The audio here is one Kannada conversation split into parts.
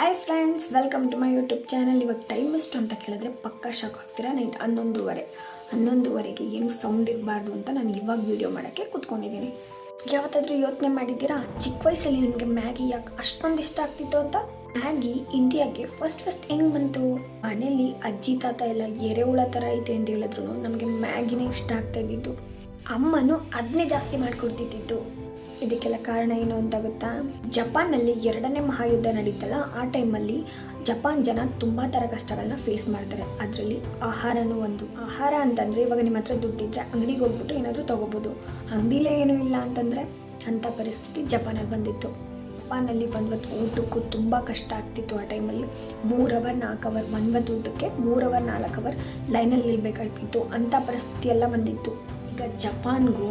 Hi friends welcome to my YouTube channel ಇವಾಗ ಟೈಮ್ ಎಷ್ಟು ಅಂತ ಕೇಳಿದ್ರೆ ಪಕ್ಕ ಶಾಕ್ ಆಗ್ತೀರಾ? ನೈಟ್ ಹನ್ನೊಂದುವರೆ. ಹನ್ನೊಂದುವರೆಗೆ ಏನು ಸೌಂಡ್ ಇರಬಾರ್ದು ಅಂತ ನಾನು ಇವಾಗ ವೀಡಿಯೋ ಮಾಡೋಕ್ಕೆ ಕೂತ್ಕೊಂಡಿದ್ದೀನಿ. ಯಾವತ್ತಾದರೂ ಯೋಚನೆ ಮಾಡಿದ್ದೀರಾ? ಚಿಕ್ಕ ವಯಸ್ಸಲ್ಲಿ ನಿಮಗೆ ಮ್ಯಾಗಿ ಯಾಕೆ ಅಷ್ಟೊಂದು ಇಷ್ಟ ಆಗ್ತಿತ್ತು ಅಂತ? ಮ್ಯಾಗಿ ಇಂಡಿಯಾಗೆ ಫಸ್ಟ್ ಫಸ್ಟ್ ಹೆಂಗೆ ಬಂತು? ಮನೇಲಿ ಅಜ್ಜಿ, ತಾತ ಎಲ್ಲ ಎರೆಹುಳ ಥರ ಐತೆ ಅಂತ ಹೇಳಿದ್ರು ನಮಗೆ ಮ್ಯಾಗಿನೇ ಇಷ್ಟ ಆಗ್ತಾ ಇದ್ದಿದ್ದು. ಅಮ್ಮನೂ ಅದನ್ನೇ ಜಾಸ್ತಿ ಮಾಡಿಕೊಡ್ತಿದ್ದಿದ್ದು. ಇದಕ್ಕೆಲ್ಲ ಕಾರಣ ಏನು ಅಂತ ಗೊತ್ತಾ? ಜಪಾನ್ನಲ್ಲಿ ಎರಡನೇ ಮಹಾಯುದ್ಧ ನಡೀತಲ್ಲ, ಆ ಟೈಮಲ್ಲಿ ಜಪಾನ್ ಜನ ತುಂಬ ಥರ ಕಷ್ಟಗಳನ್ನ ಫೇಸ್ ಮಾಡ್ತಾರೆ. ಅದರಲ್ಲಿ ಆಹಾರನೂ ಒಂದು. ಆಹಾರ ಅಂತಂದರೆ ಇವಾಗ ನಿಮ್ಮ ಹತ್ರ ದುಡ್ಡಿದ್ದರೆ ಅಂಗಡಿಗೆ ಹೋಗ್ಬಿಟ್ಟು ಏನಾದರೂ ತೊಗೋಬೋದು. ಅಂಗಡಿಲೇ ಏನೂ ಇಲ್ಲ ಅಂತಂದರೆ ಅಂಥ ಪರಿಸ್ಥಿತಿ ಜಪಾನಲ್ಲಿ ಬಂದಿತ್ತು. ಜಪಾನಲ್ಲಿ ಬಂದ್ವತ್ತು ಊಟಕ್ಕೂ ತುಂಬ ಕಷ್ಟ ಆಗ್ತಿತ್ತು ಆ ಟೈಮಲ್ಲಿ. ಮೂರು ಅವರ್, ನಾಲ್ಕು ಅವರ್ ಒಂದ್ವತ್ತು ಊಟಕ್ಕೆ ಮೂರು ಅವರ್, ನಾಲ್ಕು ಅವರ್ ಲೈನಲ್ಲಿ ನಿಲ್ಬೇಕಾಗಿತ್ತು ಅಂಥ ಪರಿಸ್ಥಿತಿ ಎಲ್ಲ ಬಂದಿತ್ತು. ಈಗ ಜಪಾನ್ಗೂ,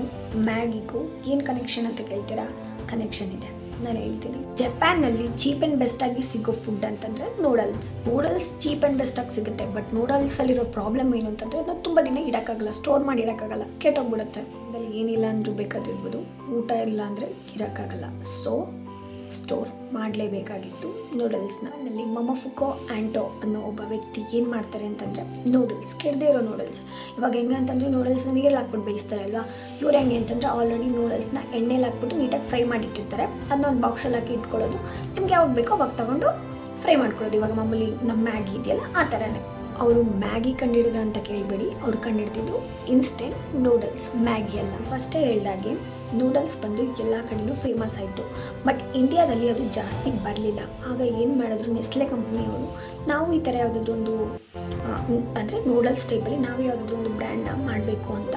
ಮ್ಯಾಗಿಗೂ ಏನು ಕನೆಕ್ಷನ್ ಅಂತ ಕೇಳ್ತೀರಾ? ಕನೆಕ್ಷನ್ ಇದೆ. ನಾನು ಹೇಳ್ತೀನಿ. ಜಪಾನ್ನಲ್ಲಿ ಚೀಪ್ ಆ್ಯಂಡ್ ಬೆಸ್ಟ್ ಆಗಿ ಸಿಗೋ ಫುಡ್ ಅಂತಂದರೆ noodles noodles cheap and best ಆಗಿ ಸಿಗುತ್ತೆ ಬಟ್ ನೂಡಲ್ಸಲ್ಲಿರೋ ಪ್ರಾಬ್ಲಮ್ ಏನು ಅಂತಂದರೆ ಅದನ್ನ ತುಂಬ ದಿನ ಇಡೋಕ್ಕಾಗಲ್ಲ ಸ್ಟೋರ್ ಮಾಡಿ ಇಡೋಕ್ಕಾಗಲ್ಲ. ಕೆಟ್ಟೋಗ್ಬಿಡುತ್ತೆ ಅದರಲ್ಲಿ ಏನಿಲ್ಲ ಅಂದರೂ ಬೇಕಾದಿರ್ಬೋದು ಊಟ ಇಲ್ಲ ಅಂದರೆ ಇರೋಕ್ಕಾಗಲ್ಲ. ಸೊ ಸ್ಟೋರ್ ಮಾಡಲೇಬೇಕಾಗಿತ್ತು. ನೂಡಲ್ಸ್ನ ಅಲ್ಲಿ ಮಮಫುಕೋ ಆ್ಯಂಟೋ ಅನ್ನೋ ಒಬ್ಬ ವ್ಯಕ್ತಿ ಏನು ಮಾಡ್ತಾರೆ ಅಂತಂದರೆ ನೂಡಲ್ಸ್ ಕೆಡದೇ ಇರೋ ನೂಡಲ್ಸ್ ಇವಾಗ ಹೆಂಗೆ ಅಂತಂದರೆ ನೂಡಲ್ಸ್ನ ನೀರಲ್ಲಿ ಹಾಕ್ಬಿಟ್ಟು ಬೇಯಿಸ್ತಾರೆ ಅಲ್ವಾ? ಇವ್ರು ಹೆಂಗೆ ಅಂತಂದರೆ ಆಲ್ರೆಡಿ ನೂಡಲ್ಸ್ನ ಎಣ್ಣೆಲಿ ಹಾಕ್ಬಿಟ್ಟು ನೀಟಾಗಿ ಫ್ರೈ ಮಾಡಿಟ್ಟಿರ್ತಾರೆ. ಅದನ್ನ ಒಂದು ಬಾಕ್ಸಲ್ಲಿ ಹಾಕಿ ಇಟ್ಕೊಳ್ಳೋದು. ನಿಮ್ಗೆ ಯಾವಾಗ ಬೇಕೋ ಅವಾಗ ತೊಗೊಂಡು ಫ್ರೈ ಮಾಡ್ಕೊಳ್ಳೋದು. ಇವಾಗ ಮಾಮೂಲಿ ನಮ್ಮ ಮ್ಯಾಗಿ ಇದೆಯಲ್ಲ, ಆ ಥರನೇ ಅವರು ಮ್ಯಾಗಿ ಕಂಡಿಡಿದ್ರು ಅಂತ ಕೇಳಬೇಡಿ. ಅವ್ರು ಕಂಡಿಡ್ತಿದ್ದು ಇನ್ಸ್ಟೆಂಟ್ ನೂಡಲ್ಸ್ ಮ್ಯಾಗಿ ಅಲ್ಲ. ಫಸ್ಟೇ ಹೇಳ್ದಾಗೆ ನೂಡಲ್ಸ್ ಬಂದು ಎಲ್ಲ ಕಡೆಯೂ ಫೇಮಸ್ ಆಯಿತು. ಬಟ್ ಇಂಡಿಯಾದಲ್ಲಿ ಅದು ಜಾಸ್ತಿ ಬರಲಿಲ್ಲ. ಆಗ ಏನು ಮಾಡಿದ್ರು ನೆಸ್ಲೆ ಕಂಪ್ನಿಯವರು ನಾವು ಈ ಥರ ಯಾವುದಾದ್ರೂ ಒಂದು ಅಂದರೆ ನೂಡಲ್ಸ್ ಟೈಪಲ್ಲಿ ನಾವು ಯಾವುದಾದ್ರೂ ಒಂದು ಬ್ರ್ಯಾಂಡ್ನ ಮಾಡಬೇಕು ಅಂತ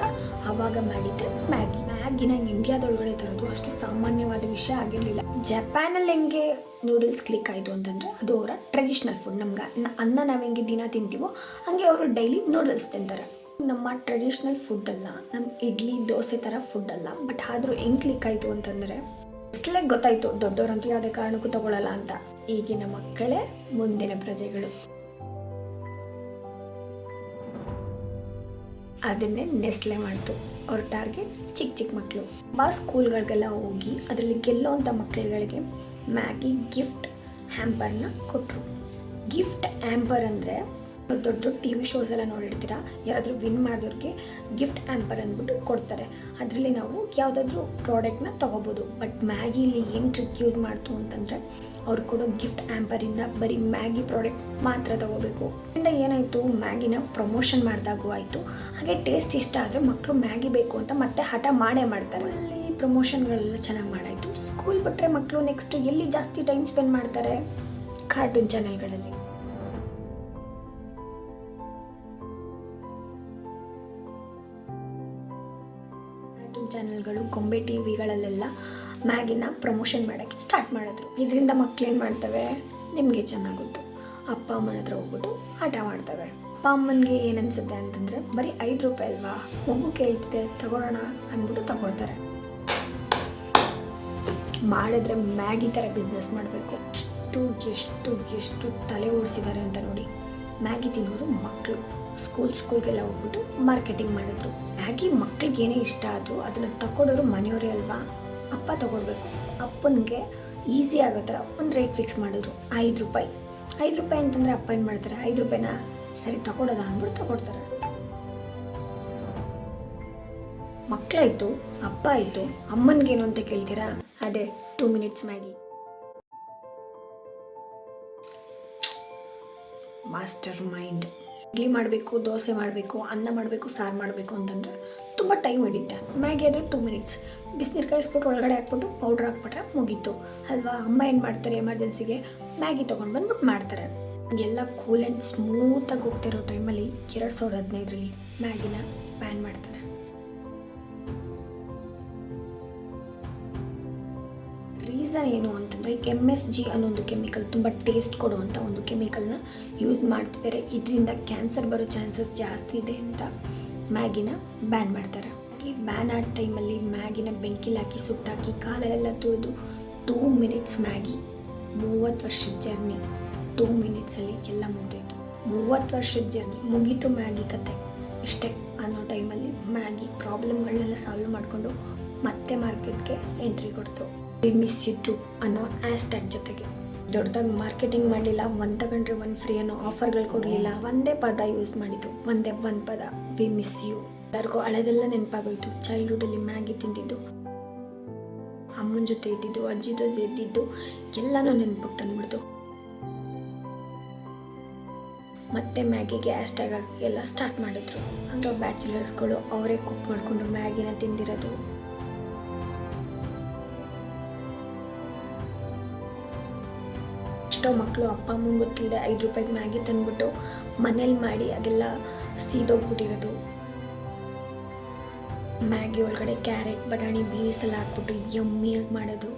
ಆವಾಗ ಮಾಡಿದ್ದೆ ಮ್ಯಾಗಿ ಮ್ಯಾಗಿನ ಇಂಡಿಯಾದೊಳಗಡೆ ತರೋದು ಅಷ್ಟು ಸಾಮಾನ್ಯವಾದ ವಿಷಯ ಆಗಿರಲಿಲ್ಲ. ಜಪಾನಲ್ಲಿ ಹೆಂಗೆ ನೂಡಲ್ಸ್ ಕ್ಲಿಕ್ ಆಯಿತು ಅಂತಂದರೆ ಅದು ಅವರ ಟ್ರೆಡಿಷ್ನಲ್ ಫುಡ್ ನಮ್ಗೆ ಅನ್ನ ನಾವು ಹೆಂಗೆ ದಿನ ತಿಂತೀವೋ, ಹಾಗೆ ಅವರು ಡೈಲಿ ನೂಡಲ್ಸ್ ತಿಂತಾರೆ. ನಮ್ಮ ಟ್ರೆಡಿಷ್ನಲ್ ಫುಡ್ ಅಲ್ಲ ನಮ್ಮ ಇಡ್ಲಿ, ದೋಸೆ ಥರ ಫುಡ್ ಅಲ್ಲ. ಬಟ್ ಆದರೂ ಹೆಂಗ್ ಕ್ಲಿಕ್ ಆಯಿತು ಅಂತಂದರೆ ಇಷ್ಟಲೇ ಗೊತ್ತಾಯಿತು ದೊಡ್ಡವರಂತೂ ಯಾವುದೇ ಕಾರಣಕ್ಕೂ ತಗೊಳ್ಳಲ್ಲ ಅಂತ. ಈಗಿನ ಮಕ್ಕಳೇ ಮುಂದಿನ ಪ್ರಜೆಗಳು. ಅದನ್ನೇ ನೆಸ್ಲೆ ಮಾಡ್ತು. ಅವ್ರ ಟಾರ್ಗೆಟ್ ಚಿಕ್ಕ ಚಿಕ್ಕ ಮಕ್ಕಳು ಬಾ ಸ್ಕೂಲ್ಗಳಿಗೆಲ್ಲ ಹೋಗಿ ಅದರಲ್ಲಿ ಗೆಲ್ಲೋಂಥ ಮಕ್ಕಳುಗಳಿಗೆ ಮ್ಯಾಗಿ ಗಿಫ್ಟ್ ಹ್ಯಾಂಪರ್ನ ಕೊಟ್ಟರು ಗಿಫ್ಟ್ ಹ್ಯಾಂಪರ್ ಅಂದರೆ ದೊಡ್ಡ ದೊಡ್ಡ ಟಿ ವಿ ಶೋಸ್ ಎಲ್ಲ ನೋಡಿರ್ತೀರಾ? ಯಾರಾದರೂ ವಿನ್ ಮಾಡಿದವ್ರಿಗೆ ಗಿಫ್ಟ್ ಆ್ಯಂಪರ್ ಅಂದ್ಬಿಟ್ಟು ಕೊಡ್ತಾರೆ. ಅದರಲ್ಲಿ ನಾವು ಯಾವುದಾದ್ರೂ ಪ್ರಾಡಕ್ಟ್ನ ತೊಗೋಬೋದು. ಬಟ್ ಮ್ಯಾಗಿಲಿ ಏನು ಟ್ರಿಕ್ ಯೂಸ್ ಮಾಡ್ತು ಅಂತಂದರೆ, ಅವ್ರು ಕೊಡೋ ಗಿಫ್ಟ್ ಆ್ಯಂಪರಿಂದ ಬರೀ ಮ್ಯಾಗಿ ಪ್ರಾಡಕ್ಟ್ ಮಾತ್ರ ತೊಗೋಬೇಕು. ಇದರಿಂದ ಏನಾಯಿತು? ಮ್ಯಾಗಿನ ಪ್ರಮೋಷನ್ ಮಾಡಿದಾಗೂ ಆಯಿತು. ಹಾಗೆ ಟೇಸ್ಟ್ ಇಷ್ಟ ಆದರೆ ಮಕ್ಕಳು ಮ್ಯಾಗಿ ಬೇಕು ಅಂತ ಮತ್ತೆ ಹಠ ಮಾಡೇ ಮಾಡ್ತಾರೆ. ಅಲ್ಲಿ ಪ್ರಮೋಷನ್ಗಳೆಲ್ಲ ಚೆನ್ನಾಗಿ ಮಾಡಾಯಿತು. ಸ್ಕೂಲ್ ಬಿಟ್ಟರೆ ಮಕ್ಕಳು ನೆಕ್ಸ್ಟ್ ಎಲ್ಲಿ ಜಾಸ್ತಿ ಟೈಮ್ ಸ್ಪೆಂಡ್ ಮಾಡ್ತಾರೆ? ಕಾರ್ಟೂನ್ ಚಾನೆಲ್ಗಳಲ್ಲಿ ಚಾನೆಲ್ಗಳು ಗೊಂಬೆ ಟಿ ವಿಗಳಲ್ಲೆಲ್ಲ ಮ್ಯಾಗಿನ ಪ್ರಮೋಷನ್ ಮಾಡೋಕ್ಕೆ ಸ್ಟಾರ್ಟ್ ಮಾಡಿದ್ರು. ಇದರಿಂದ ಮಕ್ಕಳೇನು ಮಾಡ್ತವೆ? ನಿಮಗೆ ಚೆನ್ನಾಗುತ್ತೆ ಗೊತ್ತು. ಅಪ್ಪ ಅಮ್ಮನ ಹತ್ರ ಹೋಗ್ಬಿಟ್ಟು ಆಟ ಮಾಡ್ತವೆ. ಅಪ್ಪ ಅಮ್ಮನಿಗೆ ಏನು ಅನ್ಸುತ್ತೆ ಅಂತಂದರೆ, ಬರೀ ಐದು ರೂಪಾಯಿ ಅಲ್ವಾ? ಮಗು ಕೇಳ್ತಿದೆ ತಗೊಳ್ಳೋಣ ಅಂದ್ಬಿಟ್ಟು ತಗೊಳ್ತಾರೆ. ಮಾಡಿದ್ರೆ ಮ್ಯಾಗಿ ಥರ ಬಿಸ್ನೆಸ್ ಮಾಡಬೇಕು. ಎಷ್ಟು ಎಷ್ಟು ಎಷ್ಟು ತಲೆ ಓಡಿಸಿದ್ದಾರೆ ಅಂತ ನೋಡಿ. ಮ್ಯಾಗಿ ತಿನ್ನೋರು ಮಕ್ಕಳು ಸ್ಕೂಲ್ ಸ್ಕೂಲ್ಗೆಲ್ಲ ಹೋಗ್ಬಿಟ್ಟು ಮಾರ್ಕೆಟಿಂಗ್ ಮಾಡಿದ್ರು. ಮ್ಯಾಗಿ ಮಕ್ಳಿಗೆ ಏನೇ ಇಷ್ಟ ಆದರೂ ಅದನ್ನು ತಗೊಳ್ಳೋರು ಮನೆಯವರೇ ಅಲ್ವಾ? ಅಪ್ಪ ತಗೊಳ್ಬೇಕು ಅಪ್ಪನಿಗೆ ಈಸಿ ಆಗೋ ಥರ ಒಂದು ರೇಟ್ ಫಿಕ್ಸ್ ಮಾಡಿದ್ರು. ಐದು ರೂಪಾಯಿ. ಐದು ರೂಪಾಯಿ ಅಂತಂದರೆ ಅಪ್ಪ ಏನು ಮಾಡ್ತಾರೆ? ಐದು ರೂಪಾಯಿನ ಸರಿ ತಗೊಳ್ಳೋದ ಅಂದ್ಬಿಟ್ಟು ತಗೊಡ್ತಾರೆ. ಮಕ್ಕಳಾಯಿತು ಅಪ್ಪ ಆಯಿತು, ಅಮ್ಮನಿಗೇನು ಅಂತ ಕೇಳ್ತೀರಾ? ಅದೇ two minutes Maggi. Master mind idli ಮಾಡಬೇಕು, ದೋಸೆ ಮಾಡಬೇಕು, ಅನ್ನ ಮಾಡಬೇಕು, ಸಾರು ಮಾಡಬೇಕು ಅಂತಂದರೆ ತುಂಬ ಟೈಮ್ ಹಿಡಿಯುತ್ತೆ ಮ್ಯಾಗಿ ಆದರೆ ಟೂ ಮಿನಿಟ್ಸ್ ಬಿಸಿನೀರು ಕಾಯಿಸ್ಬಿಟ್ಟು ಒಳಗಡೆ ಹಾಕ್ಬಿಟ್ಟು ಪೌಡ್ರ್ ಹಾಕ್ಬಿಟ್ರೆ ಮುಗೀತು. ಅಲ್ವಾ? ಅಮ್ಮ ಏನು ಮಾಡ್ತಾರೆ ಎಮರ್ಜೆನ್ಸಿಗೆ ಮ್ಯಾಗಿ ತೊಗೊಂಡು ಬಂದ್ಬಿಟ್ಟು ಮಾಡ್ತಾರೆ. ಎಲ್ಲ ಕೂಲ್ ಆ್ಯಂಡ್ ಸ್ಮೂತಾಗಿ ಹೋಗ್ತಿರೋ ಟೈಮಲ್ಲಿ ಎರಡು ಸಾವಿರದ ಹದಿನೈದರಲ್ಲಿ ಮ್ಯಾಗಿನ ಪ್ಯಾನ್ ಮಾಡ್ತಾರೆ. ರೀಸನ್ ಏನು ಅಂತಂದರೆ ಎಂ ಎಸ್ ಜಿ ಅನ್ನೋ ಒಂದು ಕೆಮಿಕಲ್ ತುಂಬ ಟೇಸ್ಟ್ ಕೊಡುವಂಥ ಒಂದು ಕೆಮಿಕಲ್ನ ಯೂಸ್ ಮಾಡ್ತಿದ್ದಾರೆ. ಇದರಿಂದ ಕ್ಯಾನ್ಸರ್ ಬರೋ ಚಾನ್ಸಸ್ ಜಾಸ್ತಿ ಇದೆ ಅಂತ ಮ್ಯಾಗಿನ ಬ್ಯಾನ್ ಮಾಡ್ತಾರೆ. ಈ ಬ್ಯಾನ್ ಆದ ಟೈಮಲ್ಲಿ ಮ್ಯಾಗಿನ ಬೆಂಕಿಲಿ ಹಾಕಿ ಸುಟ್ಟಾಕಿ ಕಾಲಲ್ಲೆಲ್ಲ ತುಳಿದು ಟೂ ಮಿನಿಟ್ಸ್ ಮ್ಯಾಗಿ ಮೂವತ್ತು ವರ್ಷದ ಜರ್ನಿ ಟೂ ಮಿನಿಟ್ಸಲ್ಲಿ ಎಲ್ಲ ಮುಗಿದೋಯ್ತು. ಮೂವತ್ತು ವರ್ಷದ ಜರ್ನಿ ಮುಗೀತು ಮ್ಯಾಗಿ ಕತೆ. ಇಷ್ಟೇ ಅನ್ನೋ ಟೈಮಲ್ಲಿ ಮ್ಯಾಗಿ ಪ್ರಾಬ್ಲಮ್ಗಳನ್ನೆಲ್ಲ ಸಾಲ್ವ್ ಮಾಡಿಕೊಂಡು ಮತ್ತೆ ಮಾರ್ಕೆಟ್ಗೆ ಎಂಟ್ರಿ ಕೊಡ್ತು. ವಿ ಮಿಸ್ ಯು ಟು ಅನ್ನೋ ಆ್ಯಸ್ಟ್ಯಾಗ್ ಜೊತೆಗೆ. ದೊಡ್ಡದಾಗಿ ಮಾರ್ಕೆಟಿಂಗ್ ಮಾಡಲಿಲ್ಲ, ಒಂದು ತಗೊಂಡ್ರೆ ಒಂದು ಫ್ರೀ ಅನ್ನೋ ಆಫರ್ಗಳು ಕೊಡಲಿಲ್ಲ, ಒಂದೇ ಪದ ಯೂಸ್ ಮಾಡಿದ್ದು, ಒಂದೇ ಒಂದು ಪದ ವಿ ಮಿಸ್ ಯು ಎಲ್ಲರಿಗೂ ಹಳೆದೆಲ್ಲ ನೆನಪಾಗೋಯ್ತು ಚೈಲ್ಡ್ಹುಡಲ್ಲಿ ಮ್ಯಾಗಿ ತಿಂದಿದ್ದು, ಅಮ್ಮನ ಜೊತೆ ಇದ್ದಿದ್ದು, ಅಜ್ಜಿ ಜೊತೆ ಇದ್ದಿದ್ದು, ಎಲ್ಲನೂ ನೆನಪಿಗೆ ತಂದ್ಬಿಡ್ತು. ಮತ್ತೆ ಮ್ಯಾಗಿಗೆ ಹಾಕಿ ಎಲ್ಲ ಸ್ಟಾರ್ಟ್ ಮಾಡಿದ್ರು. ಅಂದ್ರೆ ಬ್ಯಾಚುಲರ್ಸ್ಗಳು ಅವರೇ ಕುಕ್ ಮಾಡಿಕೊಂಡು ಮ್ಯಾಗಿನ ತಿಂದಿರೋದು. ಎಷ್ಟೋ ಮಕ್ಕಳು ಅಪ್ಪ ಅಮ್ಮಂಗೆ ಗೊತ್ತಿಲ್ಲದೆ ಐದು ರೂಪಾಯಿಗೆ ಮ್ಯಾಗಿ ತಂದ್ಬಿಟ್ಟು ಮನೇಲಿ ಮಾಡಿ ಅದೆಲ್ಲ ಸೀದೋಗ್ಬಿಟ್ಟಿರೋದು. ಮ್ಯಾಗಿ ಒಳಗಡೆ ಕ್ಯಾರೆಟ್, ಬಟಾಣಿ ಬೀನ್ಸ್ ಎಲ್ಲ ಹಾಕ್ಬಿಟ್ಟು ಯಮ್ಮಿಯಾಗಿ ಮಾಡೋದು.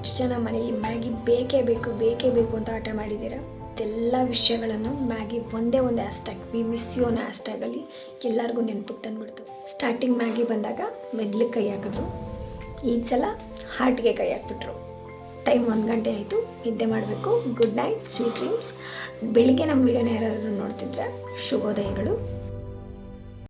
ಎಷ್ಟು ಜನ ಮನೇಲಿ ಮ್ಯಾಗಿ ಬೇಕೇ ಬೇಕು ಬೇಕೇ ಬೇಕು ಅಂತ ಆಟ ಮಾಡಿದ್ದೀರಾ? ಇದೆಲ್ಲ ವಿಷಯಗಳನ್ನು ಮ್ಯಾಗಿ ಒಂದೇ ಒಂದು ಆಸ್ಟ್ಯಾಗ್ ವಿ ಮಿಸ್ ಯು ಅನ್ನೋ ಆಸ್ಟ್ಯಾಗಲ್ಲಿ ಎಲ್ಲರಿಗೂ ನೆನಪಿಗೆ ತಂದುಬಿಡ್ತು ಸ್ಟಾರ್ಟಿಂಗ್ ಮ್ಯಾಗಿ ಬಂದಾಗ ಮೆದ್ಲಿಗೆ ಕೈ ಹಾಕಿದ್ರು. ಈ ಸಲ ಹಾರ್ಟ್ಗೆ ಕೈ ಹಾಕ್ಬಿಟ್ರು. ಟೈಮ್ ಒಂದು ಗಂಟೆ ಆಯಿತು, ನಿದ್ದೆ ಮಾಡಬೇಕು. ಗುಡ್ ನೈಟ್ ಸ್ವೀಟ್ ಡ್ರೀಮ್ಸ್ ಬೆಳಿಗ್ಗೆ ನಮ್ಮ ವಿಡಿಯೋನ ಯಾರಾದರೂ ನೋಡ್ತಿದ್ರೆ ಶುಭೋದಯಗಳು.